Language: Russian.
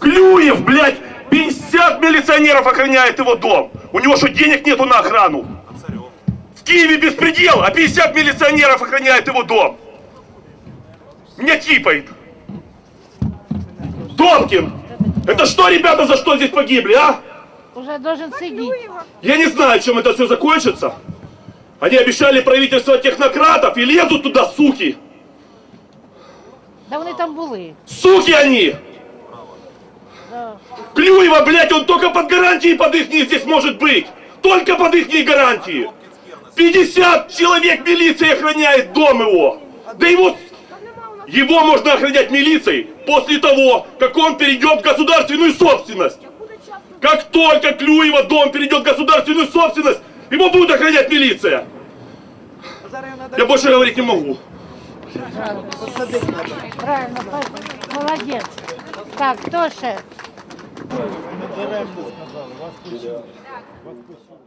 Клюев, блядь, 50 милиционеров охраняет его дом. У него что, денег нету на охрану? В Киеве беспредел, а 50 милиционеров охраняет его дом. Меня типает. Добкин, это что, ребята, за что здесь погибли, а? Уже должен сидеть. Я не знаю, чем это все закончится. Они обещали правительство технократов и лезут туда, суки. Да вони там були. Суки они! Клюева, блядь, он только под гарантией под их здесь может быть. Только под их гарантии. 50 человек милиции охраняет дом его. Да его... Его можно охранять милицией после того, как он перейдет в государственную собственность. Как только Клюева дом перейдет в государственную собственность, его будет охранять милиция. Я больше говорить не могу. Правильно, молодець. Так, хто Ми даремно сказали, вас почули. Вас почули.